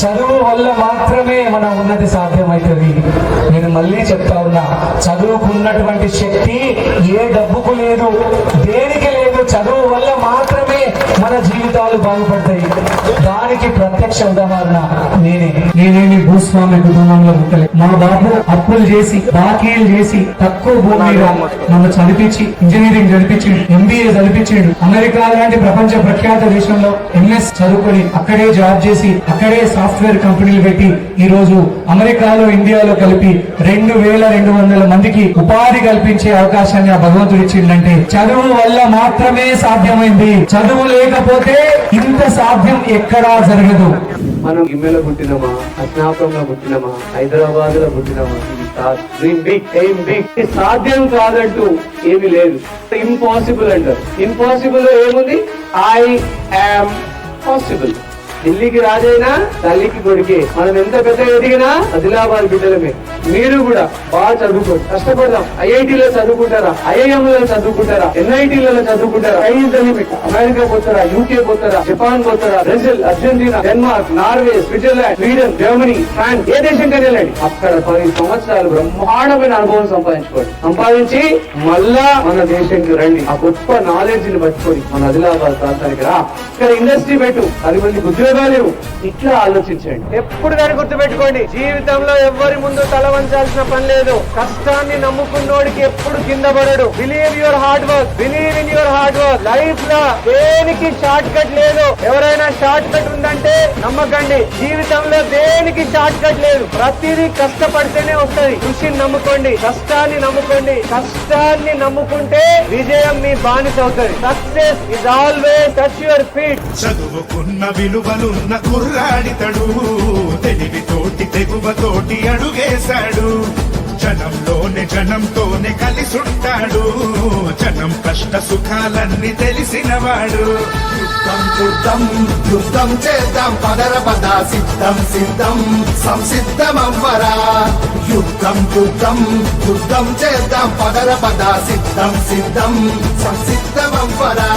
చదువు వల్ల మాత్రమే మన ఉన్నతి సాధ్యమవుతుంది నేను మళ్ళీ చెప్తా ఉన్నా చదువుకున్నటువంటి శక్తి ఏ డబ్బుకు లేదు దేనికి లేదు చదువు కుటుంబాలు బాగుపడతాయి. దానికి ప్రత్యక్ష ఉదాహరణ నేనే. నేనేమి భూస్వామి కుటుంబంలో పుట్టలే. మా బాబు అప్పులు చేసి బాకీలు చేసి తక్కువ భూమి మీద నన్ను చదివించి ఇంజనీరింగ్ చదివించిండు ఎంబీఏ చదివించిండు అమెరికా లాంటి ప్రపంచ ప్రఖ్యాత దేశంలో ఎంఎస్ చదువుకొని అక్కడే జాబ్ చేసి అక్కడే సాఫ్ట్వేర్ కంపెనీలు పెట్టి ఈ రోజు అమెరికాలో ఇండియాలో కలిపి రెండు వేల రెండు వందల మందికి ఉపాధి కల్పించే అవకాశాన్ని ఆ భగవంతుడు ఇచ్చిండంటే చదువు వల్ల మాత్రమే సాధ్యమైంది. చదువు లేకపోతే ఇంత సాధ్యం ఎక్కడా జరగదు. మనం గిమ్మెలో పుట్టినమా అస్నాపురంలో పుట్టినమా హైదరాబాద్లో పుట్టినమా? ఇది సాధ్యం. కాదంటూ ఏమీ లేదు. ఇంపాసిబుల్ అంటారు. ఇంపాసిబుల్ ఏముంది? ఐ యామ్ పాసిబుల్ ఢిల్లీకి రాజైనా తల్లికి కొడుకే. మనం ఎంత పెద్ద ఎదిగినా ఆదిలాబాద్ బిడ్డలమే. మీరు కూడా బాగా చదువుకోండి. కష్టపడదాం. ఐఐటీలో చదువుకుంటారా? ఐఐఎం లో చదువుకుంటారా? ఎన్ఐటీలలో చదువుకుంటారా? అమెరికా పోతారా? యూకే పోతారా? జపాన్ పోతారా? Brazil Argentina Denmark Norway Switzerland Sweden Germany France ఏ దేశం కానీ వెళ్ళండి. అక్కడ పది సంవత్సరాలు బ్రహ్మాండమైన అనుభవం సంపాదించుకోండి. సంపాదించి మళ్ళా మన దేశంకి రండి. ఆ గొప్ప నాలెడ్జ్ని పట్టుకొని మన ఆదిలాబాద్ ప్రాంతానికి రా. ఇక్కడ ఇండస్ట్రీ పెట్టు. పది మంది ఉద్యోగాలు ఇవ్వు. ఇట్లా ఆలోచించండి. ఎప్పుడు దాన్ని గుర్తుపెట్టుకోండి జీవితంలో ఎవ్వరి ముందు తల వంచాల్సిన పని లేదు. కష్టాన్ని నమ్ముకున్నోడికి ఎప్పుడు కింద పడడు. Believe your hard work believe in your hard work లైఫ్లో దేనికి షార్ట్ కట్ లేదు? ఎవరైనా నమ్మకండి. జీవితంలో దేనికి షార్ట్ కట్ లేదు. ప్రతిదీ కష్టపడితేనే వస్తది కృషిని నమ్ముకోండి. కష్టాన్ని నమ్ముకోండి. కష్టాన్ని నమ్ముకుంటే విజయం మీ బానిస అవుతుంది. Success is always touch your feet చదువుకున్న విలువలున్న కుర్రాడితడు తెలివితోటి తెగువతోటి అడుగేశాడు. జనంలోనే జనంతోనే కలిసుంటాడు. జనం కష్ట సుఖాలన్నీ తెలిసినవాడు. యుద్ధం యుద్ధం యుద్ధం చేద్దాం. పదర పద సిద్ధం సిద్ధం సంసిద్ధమవ్వరా? యుద్ధం యుద్ధం యుద్ధం చేద్దాం. పదర పద సిద్ధం సిద్ధం సంసిద్ధమవ్వరా?